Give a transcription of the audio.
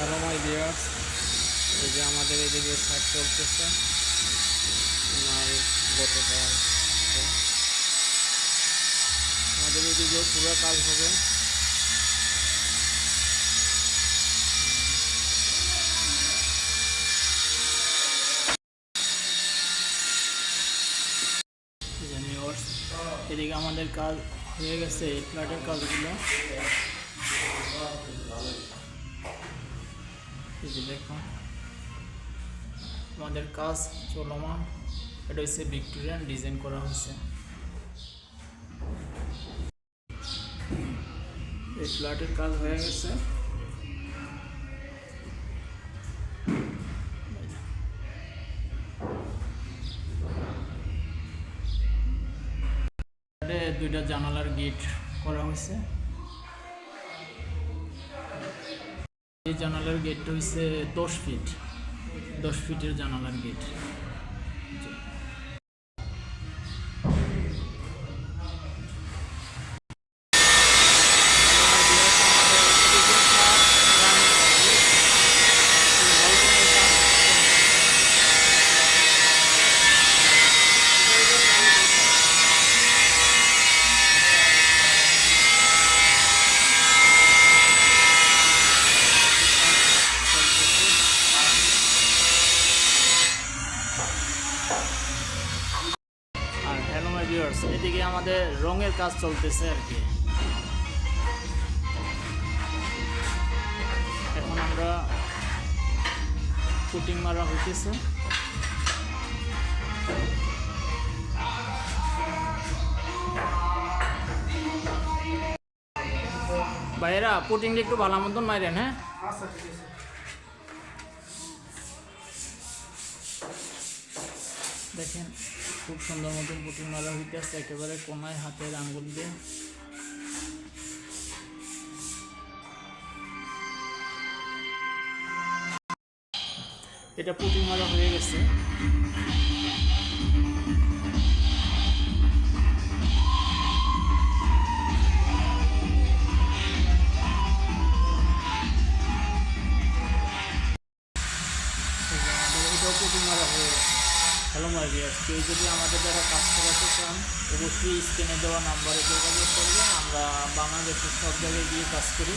Hello my dears এই যে আমাদের এদিকে সাইড চলতেছে। মাল গতকাল। আমাদের এদিকে পুরো কাজ হবে। এদিকে আমাদের কাজ হয়ে গেছে ফ্ল্যাটের কাজগুলো। এই দেখুন। আমাদের কাজ চলমান। এটা হচ্ছে ভিক্টোরিয়ান ডিজাইন করা হয়েছে। এই ফ্ল্যাটের কাজ হয়ে গেছে। দুইটা জানালার গেট করা হয়েছে। এই জানালার গেটটা হয়েছে দশ ফিট দশ ফিটের জানালার গেট এদিকে আমাদের রঙের কাজ চলতেছে আর কি। এখন আমরা শুটিং মারা হইতেছে। ভাইরা পুটিংটা একটু ভালো মতন মাইরেন হ্যাঁ? দেখেন। খুব সুন্দর মতন পুটিং মারা হইতেছে একেবারে কোনায় হাতের আঙ্গুল দিয়ে। এটা পুটিং মারা হয়ে গেছে। আমাদের মারা হয়ে গেছে। হ্যালো মাই ভিউয়ার্স কেউ যদি আমাদের দ্বারা কাজ করাতে চান অবশ্যই স্ক্রিনে দেওয়া নাম্বারে যোগাযোগ করবেন আমরা বাংলাদেশের সব জায়গায় গিয়ে কাজ করি।